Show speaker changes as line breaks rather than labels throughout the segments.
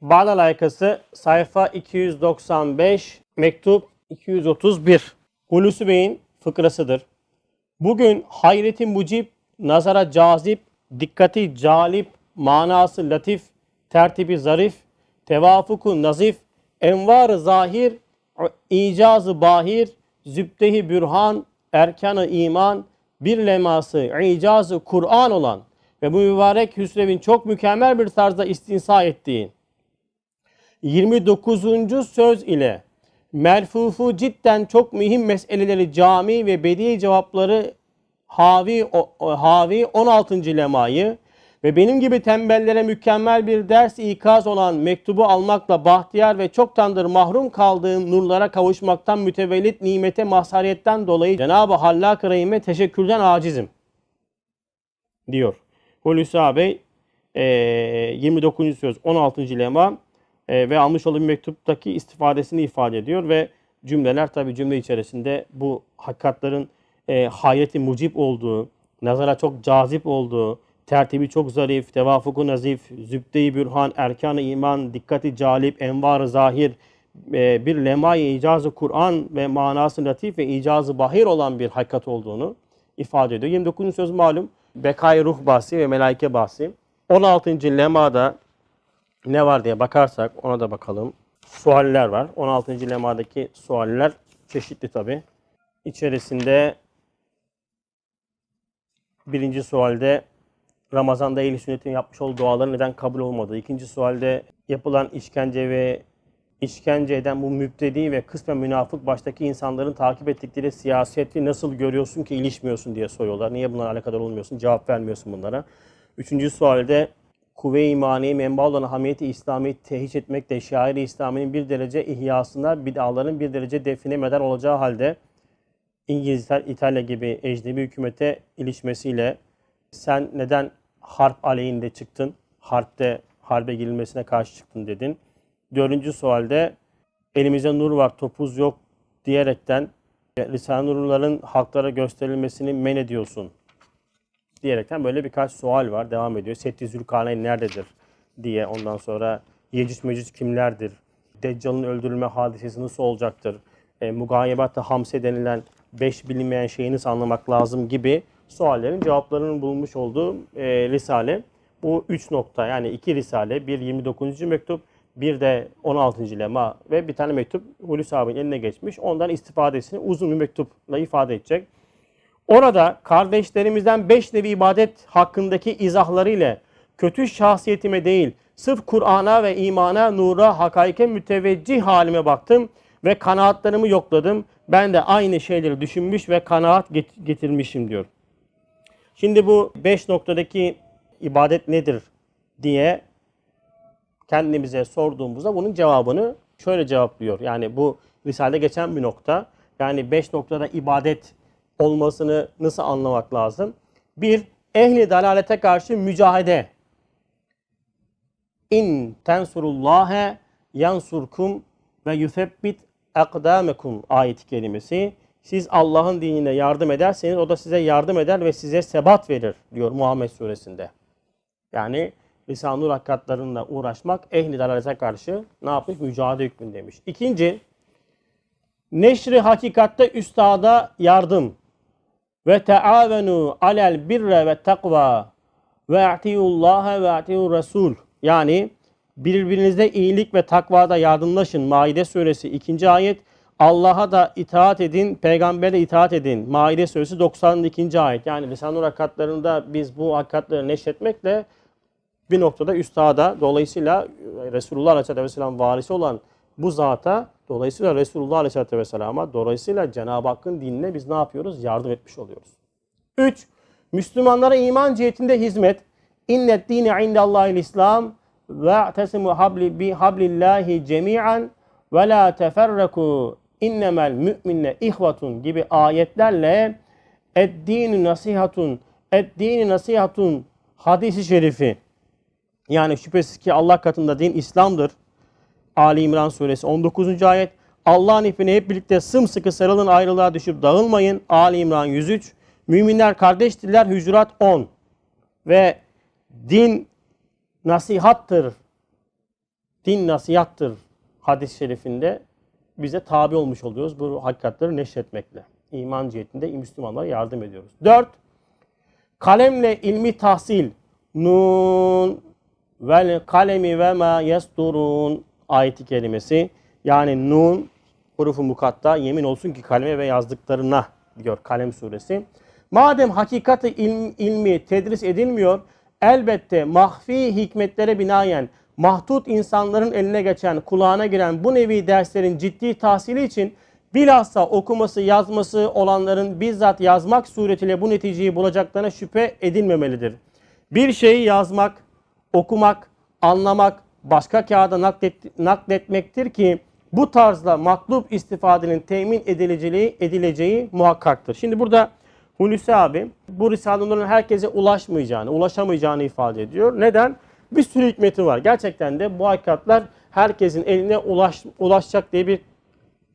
Bağla layıkası sayfa 295, mektup 231. Hulusi Bey'in fıkrasıdır. Bugün hayreti mucip, nazara cazip, dikkati calip, manası latif, tertibi zarif, tevafuku nazif, envar zahir, icazı bahir, zübdehi bürhan, erkanı iman, bir leması, icazı Kur'an olan ve bu mübarek Hüsrev'in çok mükemmel bir tarzda istinsa ettiği 29. söz ile merfufu cidden çok mühim meseleleri cami ve bedi cevapları havi, o- havi 16. lemayı ve benim gibi tembellere mükemmel bir ders ikaz olan mektubu almakla bahtiyar ve çoktandır mahrum kaldığım nurlara kavuşmaktan mütevellit nimete mazhariyetten dolayı Cenab-ı Hallak-ı Rahim'e teşekkürden acizim diyor. Hulusi eee 29. söz 16. lema eee, ve almış olduğu bir mektuptaki istifadesini ifade ediyor ve cümleler tabi cümle içerisinde bu hakikatlerin eee hayreti mucip olduğu, nazara çok cazip olduğu, tertibi çok zarif, tevafuku nazif, zübde-i bürhan, erkan-ı iman, dikkati calip, envar-ı zahir, eee, bir lemay icazı Kur'an ve manası latif ve icazı bahir olan bir hakikat olduğunu ifade ediyor. 29. söz malum bekay ruh bahsi ve melaike bahsi. 16. lemada ne var diye bakarsak ona da bakalım. Sualler var. 16. lemadaki sualler çeşitli tabi. İçerisinde birinci sualde Ramazan'da ehl sünnetin yapmış olduğu duaların neden kabul olmadığı. İkinci sualde yapılan işkence ve işkence eden bu müptedi ve kısmen münafık baştaki insanların takip ettikleri siyaseti nasıl görüyorsun ki ilişmiyorsun diye soruyorlar. Niye bunlarla alakadar olmuyorsun? Cevap vermiyorsun bunlara. Üçüncü sualde kuvve-i imaniye menba olan hamiyeti İslami tehis etmekle şair-i İslami'nin bir derece ihyasına bid'aların bir derece define medar olacağı halde İngilizler, İtalya gibi ecnebi hükümete ilişmesiyle sen neden harp aleyhinde çıktın? Harpte harbe girilmesine karşı çıktın dedin. Dördüncü sualde elimizde nur var, topuz yok diyerekten Risale-i Nurluların halklara gösterilmesini men ediyorsun diyerekten böyle birkaç sual var. Devam ediyor. Setti Zülkarneyn nerededir diye ondan sonra Yecüc Mecüc kimlerdir? Deccal'ın öldürülme hadisesi nasıl olacaktır? E, Mugayebat-ı Hamse denilen beş bilinmeyen şeyi nasıl anlamak lazım gibi suallerin cevaplarının bulunmuş olduğu e, risale. Bu üç nokta yani iki risale, bir 29. mektup, bir de 16. lema ve bir tane mektup Hulusi abinin eline geçmiş. Ondan istifadesini uzun bir mektupla ifade edecek. Orada kardeşlerimizden beş nevi ibadet hakkındaki izahları ile kötü şahsiyetime değil, sırf Kur'an'a ve imana, nura, hakaike müteveccih halime baktım ve kanaatlarımı yokladım. Ben de aynı şeyleri düşünmüş ve kanaat get- getirmişim diyor. Şimdi bu beş noktadaki ibadet nedir diye kendimize sorduğumuzda bunun cevabını şöyle cevaplıyor. Yani bu Risale'de geçen bir nokta. Yani beş noktada ibadet olmasını nasıl anlamak lazım? Bir, ehli dalalete karşı mücahede. İn tensurullâhe yansurkum ve yusebbit ekdâmekum ayet kelimesi. Siz Allah'ın dinine yardım ederseniz o da size yardım eder ve size sebat verir diyor Muhammed suresinde. Yani Lisan-ı Nur hakikatlarıyla uğraşmak ehli dalalete karşı ne yapmış? Mücadele hükmündemiş. İkinci, neşri hakikatte üstada yardım ve teavenu alel birre ve takva ve atiullaha ve atiur resul yani birbirinizde iyilik ve takvada yardımlaşın. Maide suresi 2. ayet. Allah'a da itaat edin, peygambere itaat edin. Maide suresi 92. ayet. Yani Lisan-ı Nur hakikatlarında biz bu hakikatleri neşretmekle bir noktada üstada dolayısıyla Resulullah Aleyhisselatü Vesselam varisi olan bu zata dolayısıyla Resulullah Aleyhisselatü Vesselam'a dolayısıyla Cenab-ı Hakk'ın dinine biz ne yapıyoruz? Yardım etmiş oluyoruz. 3. Müslümanlara iman cihetinde hizmet. İnnet dine indallahil İslam ve tesimu habli bi hablillahi cemi'an ve la teferraku innemel müminne ihvatun gibi ayetlerle eddini nasihatun eddini nasihatun hadisi şerifi yani şüphesiz ki Allah katında din İslam'dır. Ali İmran suresi 19. ayet. Allah'ın ipine hep birlikte sımsıkı sarılın ayrılığa düşüp dağılmayın. Ali İmran 103. Müminler kardeştirler Hücurat 10. Ve din nasihattır din nasihattır hadis-i şerifinde bize tabi olmuş oluyoruz bu hakikatleri neşretmekle. İman cihetinde Müslümanlara yardım ediyoruz. 4. Kalemle ilmi tahsil. Nun vel kalemi ve ma yasturun ayeti kelimesi. Yani nun hurufu mukatta yemin olsun ki kaleme ve yazdıklarına diyor Kalem suresi. Madem hakikati ilm, ilmi tedris edilmiyor, elbette mahfi hikmetlere binaen mahdut insanların eline geçen, kulağına giren bu nevi derslerin ciddi tahsili için bilhassa okuması, yazması olanların bizzat yazmak suretiyle bu neticeyi bulacaklarına şüphe edilmemelidir. Bir şeyi yazmak, okumak, anlamak, başka kağıda naklet, nakletmektir ki bu tarzda matlub istifadenin temin edileceği, edileceği muhakkaktır. Şimdi burada Hulusi abi bu Risale-i herkese ulaşmayacağını, ulaşamayacağını ifade ediyor. Neden? Bir sürü hikmeti var. Gerçekten de bu hakikatler herkesin eline ulaş, ulaşacak diye bir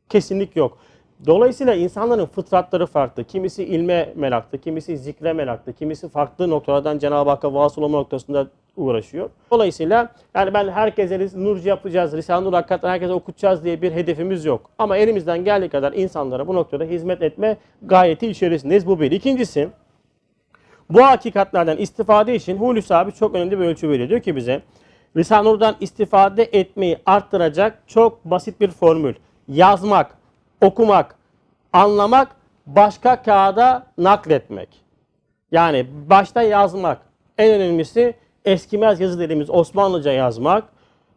kesinlik yok. Dolayısıyla insanların fıtratları farklı. Kimisi ilme meraklı, kimisi zikre meraklı, kimisi farklı noktalardan Cenab-ı Hakk'a vasıl olma noktasında uğraşıyor. Dolayısıyla yani ben herkese nurcu yapacağız, Risale-i Nur hakikaten herkese okutacağız diye bir hedefimiz yok. Ama elimizden geldiği kadar insanlara bu noktada hizmet etme gayeti içerisindeyiz. Bu bir. İkincisi, bu hakikatlerden istifade için Hulusi abi çok önemli bir ölçü veriyor. Diyor ki bize, Risale-i Nur'dan istifade etmeyi arttıracak çok basit bir formül. Yazmak, okumak, anlamak, başka kağıda nakletmek. Yani başta yazmak. En önemlisi eskimez yazı dediğimiz Osmanlıca yazmak.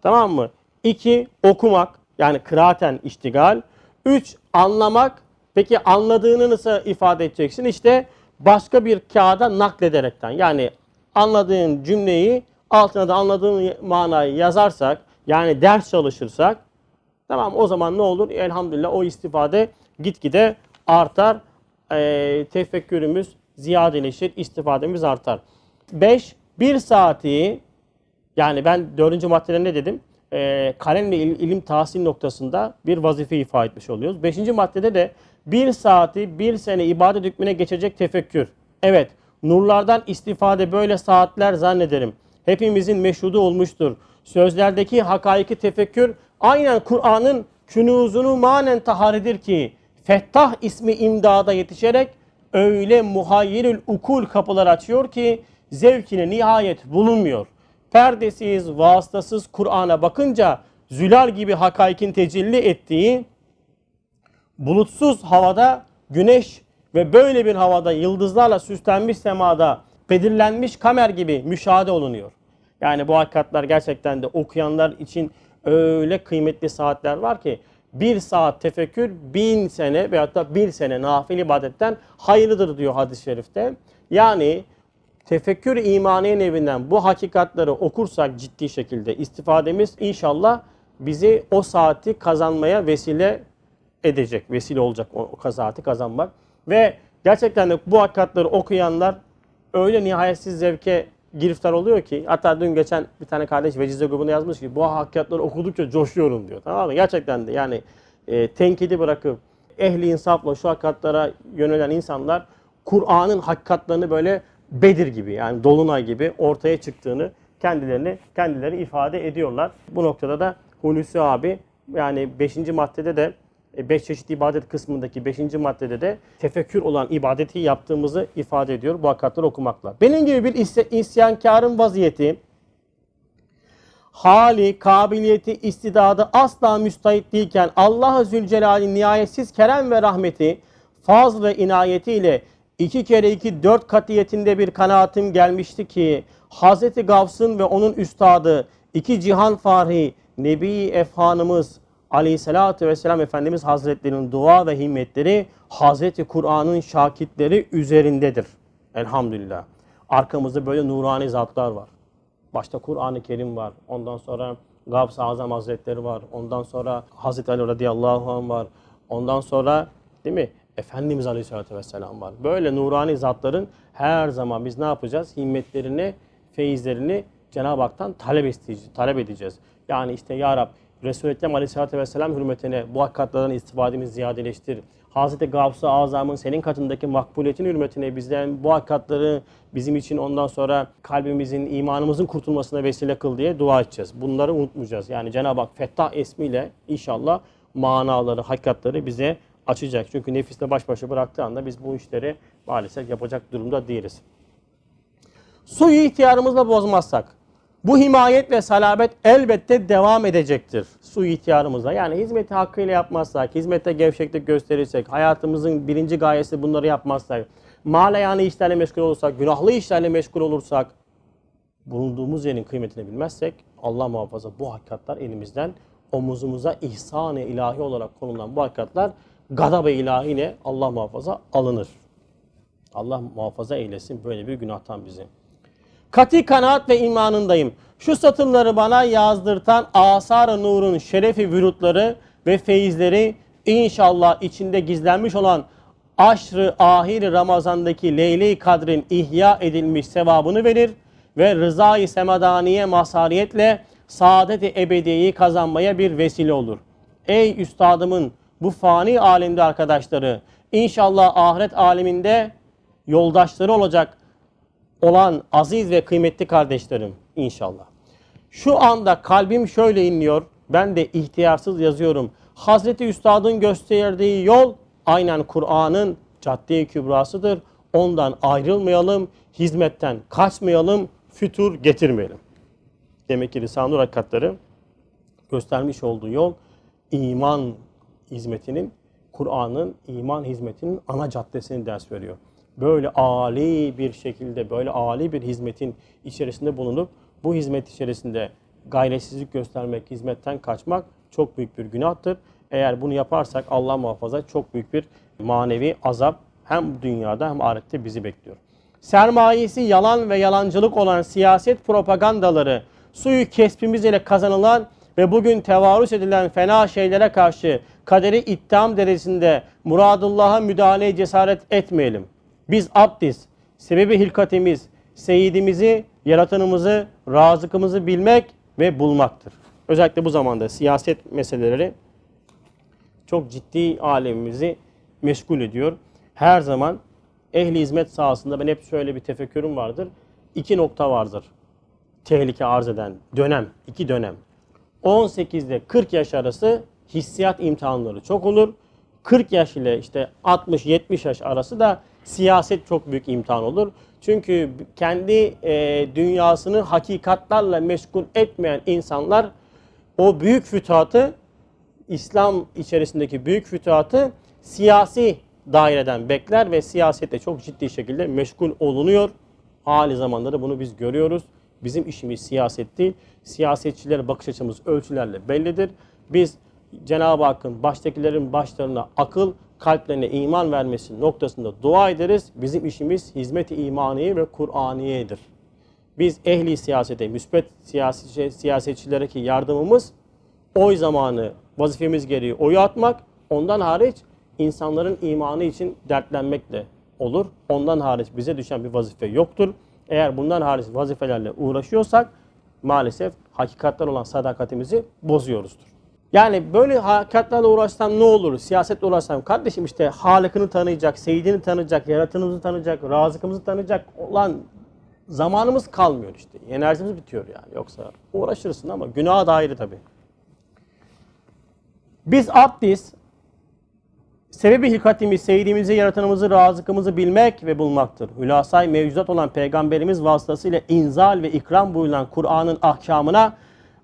Tamam mı? İki, okumak. Yani kıraaten iştigal. Üç, anlamak. Peki anladığını nasıl ifade edeceksin? İşte başka bir kağıda naklederekten. Yani anladığın cümleyi altına da anladığın manayı yazarsak, yani ders çalışırsak Tamam o zaman ne olur? Elhamdülillah o istifade gitgide artar. E, tefekkürümüz ziyadeleşir, istifademiz artar. 5. Bir saati yani ben dördüncü maddede ne dedim? E, kalemle il, ilim tahsil noktasında bir vazife ifade etmiş oluyoruz. Beşinci maddede de bir saati bir sene ibadet hükmüne geçecek tefekkür. Evet nurlardan istifade böyle saatler zannederim. Hepimizin meşhudu olmuştur. Sözlerdeki hakaiki tefekkür aynen Kur'an'ın künuzunu manen taharidir ki Fettah ismi imdada yetişerek öyle muhayyirül ukul kapılar açıyor ki zevkine nihayet bulunmuyor. Perdesiz, vasıtasız Kur'an'a bakınca zülal gibi hakaikin tecelli ettiği bulutsuz havada güneş ve böyle bir havada yıldızlarla süslenmiş semada belirlenmiş kamer gibi müşahede olunuyor. Yani bu hakikatler gerçekten de okuyanlar için öyle kıymetli saatler var ki bir saat tefekkür bin sene veyahut da bir sene nafil ibadetten hayırlıdır diyor hadis-i şerifte. Yani tefekkür imaniye nevinden bu hakikatleri okursak ciddi şekilde istifademiz inşallah bizi o saati kazanmaya vesile edecek. Vesile olacak o, o saati kazanmak. Ve gerçekten de bu hakikatleri okuyanlar öyle nihayetsiz zevke giriftar oluyor ki hatta dün geçen bir tane kardeş Vecize grubuna yazmış ki bu hakikatleri okudukça coşuyorum diyor. Tamam mı? Gerçekten de yani e, tenkidi bırakıp ehli insafla şu hakikatlara yönelen insanlar Kur'an'ın hakikatlerini böyle Bedir gibi yani Dolunay gibi ortaya çıktığını kendilerini kendileri ifade ediyorlar. Bu noktada da Hulusi abi yani 5. maddede de 5 çeşit ibadet kısmındaki 5. maddede de tefekkür olan ibadeti yaptığımızı ifade ediyor bu hakikatleri okumakla. Benim gibi bir isyankarın vaziyeti hali, kabiliyeti, istidadı asla müstahit değilken Allah-u Zülcelal'in nihayetsiz kerem ve rahmeti, fazl ve inayetiyle iki kere iki dört katiyetinde bir kanaatim gelmişti ki Hazreti Gavs'ın ve onun üstadı iki cihan fahri Nebi Efhanımız Aleyhisselatü Vesselam Efendimiz Hazretlerinin dua ve himmetleri Hazreti Kur'an'ın şakitleri üzerindedir. Elhamdülillah. Arkamızda böyle nurani zatlar var. Başta Kur'an-ı Kerim var. Ondan sonra Gavs-ı Azam Hazretleri var. Ondan sonra Hazreti Ali radıyallahu anh var. Ondan sonra değil mi? Efendimiz Aleyhisselatü Vesselam var. Böyle nurani zatların her zaman biz ne yapacağız? Himmetlerini, feyizlerini Cenab-ı Hak'tan talep, talep edeceğiz. Yani işte Ya Rab Resul-i Ekrem Aleyhisselatü Vesselam hürmetine bu hakikatlerden istifademizi ziyadeleştir. Hazreti Gavs-ı Azam'ın senin katındaki makbuliyetin hürmetine bizden bu hakikatleri bizim için ondan sonra kalbimizin, imanımızın kurtulmasına vesile kıl diye dua edeceğiz. Bunları unutmayacağız. Yani Cenab-ı Hak Fettah ismiyle inşallah manaları, hakikatleri bize açacak. Çünkü nefisle baş başa bıraktığı anda biz bu işleri maalesef yapacak durumda değiliz. Suyu ihtiyarımızla bozmazsak bu himayet ve salabet elbette devam edecektir su ihtiyarımızla. Yani hizmeti hakkıyla yapmazsak, hizmette gevşeklik gösterirsek, hayatımızın birinci gayesi bunları yapmazsak, yani işlerle meşgul olursak, günahlı işlerle meşgul olursak, bulunduğumuz yerin kıymetini bilmezsek Allah muhafaza bu hakikatler elimizden omuzumuza ihsan-ı ilahi olarak konulan bu hakikatler gadab-ı ilahiyle Allah muhafaza alınır. Allah muhafaza eylesin böyle bir günahtan bizi. Kati kanaat ve imanındayım. Şu satırları bana yazdırtan asar-ı nurun şerefi vürutları ve feyizleri inşallah içinde gizlenmiş olan aşrı ahir Ramazan'daki Leyle-i Kadr'in ihya edilmiş sevabını verir ve rızayı semadaniye mazhariyetle saadet-i ebediyeyi kazanmaya bir vesile olur. Ey üstadımın bu fani alemde arkadaşları inşallah ahiret aleminde yoldaşları olacak olan aziz ve kıymetli kardeşlerim inşallah. Şu anda kalbim şöyle inliyor. Ben de ihtiyarsız yazıyorum. Hazreti Üstad'ın gösterdiği yol aynen Kur'an'ın cadde-i kübrasıdır. Ondan ayrılmayalım, hizmetten kaçmayalım, fütur getirmeyelim. Demek ki Risale-i Nur hakikatleri göstermiş olduğu yol iman hizmetinin, Kur'an'ın iman hizmetinin ana caddesini ders veriyor böyle âli bir şekilde, böyle âli bir hizmetin içerisinde bulunup bu hizmet içerisinde gayretsizlik göstermek, hizmetten kaçmak çok büyük bir günahtır. Eğer bunu yaparsak Allah muhafaza çok büyük bir manevi azap hem dünyada hem ahirette bizi bekliyor. Sermayesi yalan ve yalancılık olan siyaset propagandaları suyu kesbimiz ile kazanılan ve bugün tevarüs edilen fena şeylere karşı kaderi ittiham derecesinde muradullah'a müdahale cesaret etmeyelim. Biz abdiz, sebebi hilkatimiz, seyidimizi, yaratanımızı, razıkımızı bilmek ve bulmaktır. Özellikle bu zamanda siyaset meseleleri çok ciddi alemimizi meşgul ediyor. Her zaman ehli hizmet sahasında ben hep şöyle bir tefekkürüm vardır. İki nokta vardır. Tehlike arz eden dönem, iki dönem. 18 ile 40 yaş arası hissiyat imtihanları çok olur. 40 yaş ile işte 60-70 yaş arası da siyaset çok büyük imtihan olur. Çünkü kendi e, dünyasını hakikatlarla meşgul etmeyen insanlar o büyük fütuhatı İslam içerisindeki büyük fütuhatı siyasi daireden bekler ve siyasette çok ciddi şekilde meşgul olunuyor. Hali zamanları bunu biz görüyoruz. Bizim işimiz siyaset değil. Siyasetçilere bakış açımız ölçülerle bellidir. Biz Cenab-ı Hakk'ın baştakilerin başlarına akıl, kalplerine iman vermesi noktasında dua ederiz. Bizim işimiz hizmet-i imaniye ve Kur'aniyedir. Biz ehli siyasete, müspet siyasi, siyasetçilere ki yardımımız oy zamanı vazifemiz gereği oyu atmak. Ondan hariç insanların imanı için dertlenmekle olur. Ondan hariç bize düşen bir vazife yoktur. Eğer bundan hariç vazifelerle uğraşıyorsak maalesef hakikatler olan sadakatimizi bozuyoruzdur. Yani böyle hakikatlerle uğraşsam ne olur? Siyasetle uğraşsam kardeşim işte Halık'ını tanıyacak, Seyyidini tanıyacak, yaratınımızı tanıyacak, razıkımızı tanıyacak olan zamanımız kalmıyor işte. Enerjimiz bitiyor yani. Yoksa uğraşırsın ama günaha da ayrı tabii. Biz abdiz, sebebi hilkatimiz, seyyidimizi, yaratanımızı, razıkımızı bilmek ve bulmaktır. Hülasay mevcudat olan peygamberimiz vasıtasıyla inzal ve ikram buyurulan Kur'an'ın ahkamına,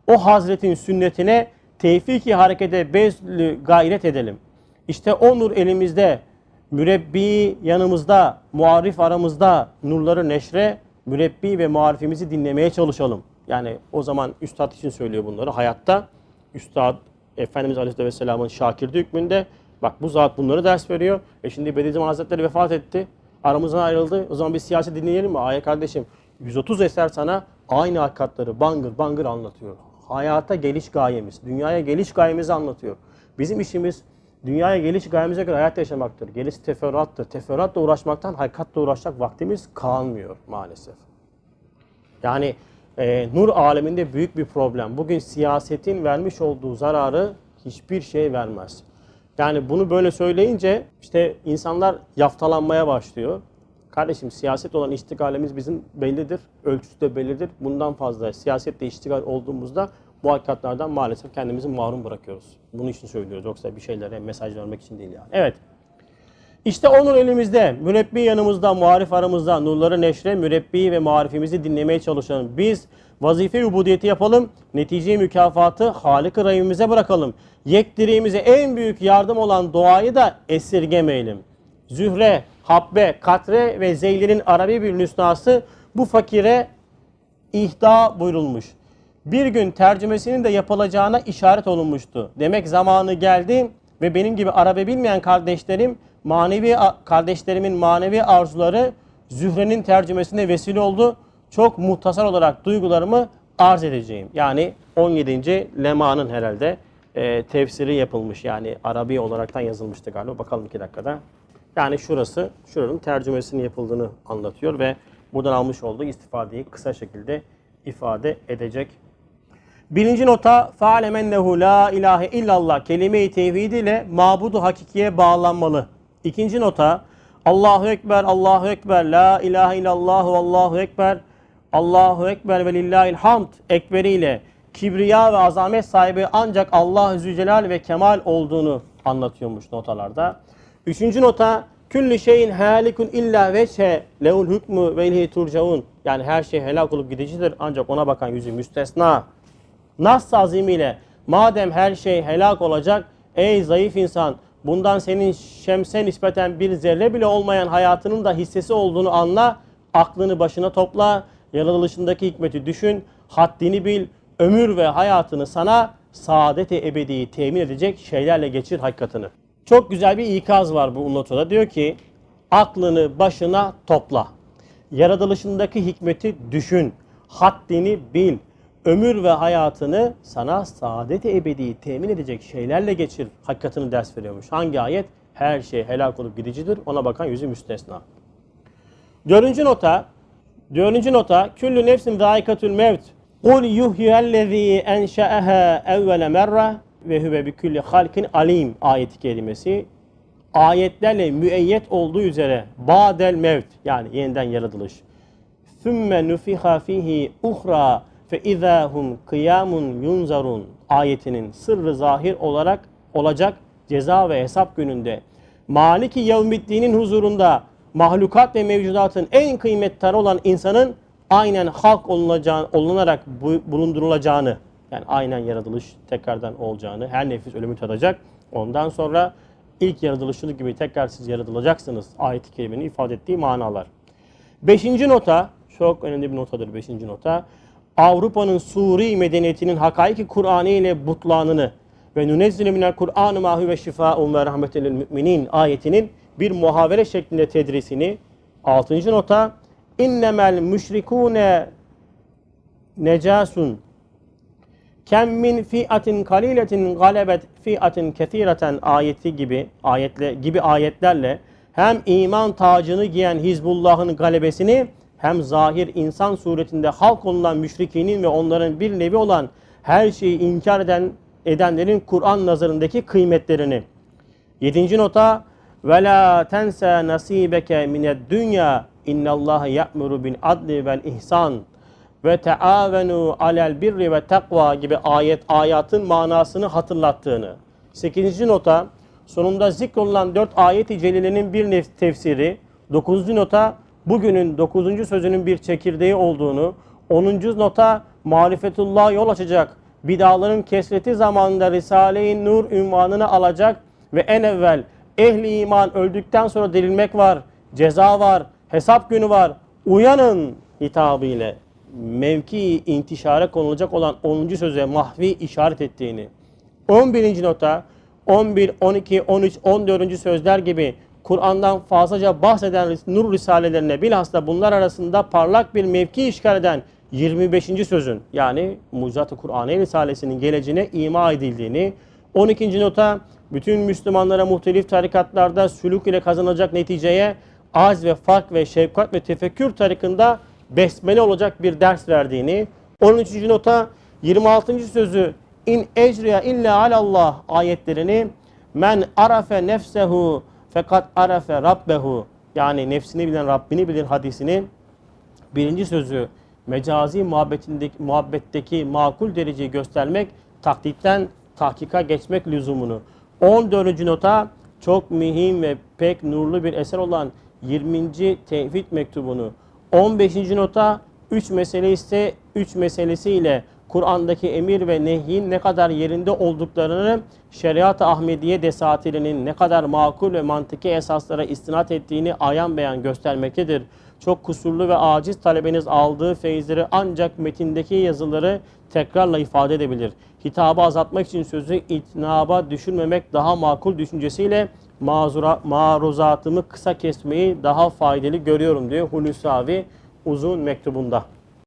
o hazretin sünnetine tevfiki harekete bezlü gayret edelim. İşte o nur elimizde, mürebbi yanımızda, muarif aramızda nurları neşre, mürebbi ve muarifimizi dinlemeye çalışalım. Yani o zaman Üstad için söylüyor bunları. Hayatta Üstad Efendimiz Aleyhisselam'ın şakirdi hükmünde bak bu zat bunları ders veriyor. E şimdi Bediüzzaman Hazretleri vefat etti. Aramızdan ayrıldı. O zaman biz siyasi dinleyelim mi? Ay kardeşim 130 eser sana aynı hakikatları bangır bangır anlatıyor hayata geliş gayemiz, dünyaya geliş gayemizi anlatıyor. Bizim işimiz dünyaya geliş gayemize göre hayat yaşamaktır. Gerisi teferruattır. Teferruatla uğraşmaktan hakikatle uğraşacak vaktimiz kalmıyor maalesef. Yani e, nur aleminde büyük bir problem. Bugün siyasetin vermiş olduğu zararı hiçbir şey vermez. Yani bunu böyle söyleyince işte insanlar yaftalanmaya başlıyor. Kardeşim siyaset olan iştigalimiz bizim bellidir. Ölçüsü de bellidir. Bundan fazla siyasette iştigal olduğumuzda bu hakikatlerden maalesef kendimizi mahrum bırakıyoruz. Bunun için söylüyoruz. Yoksa bir şeylere mesaj vermek için değil yani. Evet. İşte onun elimizde, mürebbi yanımızda, muharif aramızda, nurları neşre, mürebbi ve marifimizi dinlemeye çalışalım. Biz vazife ubudiyeti yapalım, netice mükafatı Halık-ı Rahim'imize bırakalım. Yektiriğimize en büyük yardım olan duayı da esirgemeyelim. Zühre, Habbe, Katre ve Zeyli'nin Arabi bir nüsnası bu fakire ihda buyurulmuş. Bir gün tercümesinin de yapılacağına işaret olunmuştu. Demek zamanı geldi ve benim gibi Arabi bilmeyen kardeşlerim, manevi kardeşlerimin manevi arzuları Zühre'nin tercümesine vesile oldu. Çok muhtasar olarak duygularımı arz edeceğim. Yani 17. Lema'nın herhalde e, tefsiri yapılmış. Yani Arabi olaraktan yazılmıştı galiba. Bakalım iki dakikada. Yani şurası, şuranın tercümesinin yapıldığını anlatıyor ve buradan almış olduğu istifadeyi kısa şekilde ifade edecek. Birinci nota فَعَلَمْ اَنَّهُ la ilahe illallah kelime-i tevhid ile mabudu hakikiye bağlanmalı. İkinci nota Allahu Ekber, Allahu Ekber, La ilahe illallah ve Allahu Ekber, Allahu Ekber ve lillahil hamd ekberiyle kibriya ve azamet sahibi ancak Allah Zülcelal ve Kemal olduğunu anlatıyormuş notalarda. Üçüncü nota Külli şeyin halikun illa veçhe lehul hükmü ve ilhi turcaun. Yani her şey helak olup gidicidir ancak ona bakan yüzü müstesna. Nas azimiyle madem her şey helak olacak ey zayıf insan bundan senin şemse nispeten bir zerre bile olmayan hayatının da hissesi olduğunu anla. Aklını başına topla. Yaratılışındaki hikmeti düşün. Haddini bil. Ömür ve hayatını sana saadet-i ebediyi temin edecek şeylerle geçir hakikatini. Çok güzel bir ikaz var bu notada. Diyor ki aklını başına topla. Yaratılışındaki hikmeti düşün. Haddini bil. Ömür ve hayatını sana saadet-i ebediyi temin edecek şeylerle geçir. Hakikatini ders veriyormuş. Hangi ayet? Her şey helak olup gidicidir. Ona bakan yüzü müstesna. Dördüncü nota. Dördüncü nota. Küllü nefsin zâikatül mevt. Kul yuhyellezî enşe'eha evvele merre ve huve bi külli halkin alim ayeti kelimesi ayetlerle müeyyet olduğu üzere ba'del mevt yani yeniden yaratılış. Sümme nufiha fihi uhra fe izahum kıyamun yunzarun ayetinin sırrı zahir olarak olacak ceza ve hesap gününde Maliki yevmiddinin huzurunda mahlukat ve mevcudatın en kıymetli olan insanın aynen halk olunacağı, olunarak bulundurulacağını yani aynen yaratılış tekrardan olacağını, her nefis ölümü tadacak. Ondan sonra ilk yaratılışını gibi tekrar siz yaratılacaksınız. Ayet-i kerimenin ifade ettiği manalar. Beşinci nota, çok önemli bir notadır beşinci nota. Avrupa'nın Suri medeniyetinin hakaiki Kur'an'ı ile butlanını ve nünezzile minel Kur'an-ı mahu ve şifa'un ve rahmetelil müminin ayetinin bir muhavere şeklinde tedrisini. Altıncı nota. İnnemel müşrikune necasun Kem min fi'atin kaliletin galebet fi'atin kesireten ayeti gibi ayetle gibi ayetlerle hem iman tacını giyen Hizbullah'ın galebesini hem zahir insan suretinde halk olunan müşrikinin ve onların bir nevi olan her şeyi inkar eden edenlerin Kur'an nazarındaki kıymetlerini. Yedinci nota ve la tense nasibeke mined dünya innallaha ya'muru bil adli vel ihsan ve teavenu alel birri ve takva gibi ayet ayatın manasını hatırlattığını. 8. nota sonunda zikrolunan 4 ayet-i celilenin bir tefsiri. 9. nota bugünün 9. sözünün bir çekirdeği olduğunu. 10. nota marifetullah yol açacak. Bidaların kesreti zamanında Risale-i Nur ünvanını alacak ve en evvel ehli iman öldükten sonra dirilmek var, ceza var, hesap günü var. Uyanın hitabı ile mevki intişara konulacak olan 10. söze mahvi işaret ettiğini, 11. nota 11, 12, 13, 14. sözler gibi Kur'an'dan fazlaca bahseden nur risalelerine bilhassa bunlar arasında parlak bir mevki işgal eden 25. sözün yani Mucizat-ı Kur'an-ı Risalesi'nin geleceğine ima edildiğini, 12. nota bütün Müslümanlara muhtelif tarikatlarda sülük ile kazanılacak neticeye az ve fark ve şefkat ve tefekkür tarikında besmele olacak bir ders verdiğini, 13. nota 26. sözü in ecriya illa alallah ayetlerini men arafe nefsehu fakat arafe rabbehu yani nefsini bilen Rabbini bilir hadisini birinci sözü mecazi muhabbetindeki, muhabbetteki makul dereceyi göstermek taklitten tahkika geçmek lüzumunu. 14. nota çok mühim ve pek nurlu bir eser olan 20. tevhid mektubunu. 15. nota 3 mesele ise 3 meselesiyle Kur'an'daki emir ve nehyin ne kadar yerinde olduklarını Şeriat-ı Ahmediye desatirinin ne kadar makul ve mantıki esaslara istinat ettiğini ayan beyan göstermektedir. Çok kusurlu ve aciz talebeniz aldığı feyizleri ancak metindeki yazıları tekrarla ifade edebilir. Hitabı azaltmak için sözü itnaba düşürmemek daha makul düşüncesiyle mazura, maruzatımı kısa kesmeyi daha faydalı görüyorum diyor Hulusi abi uzun mektubunda.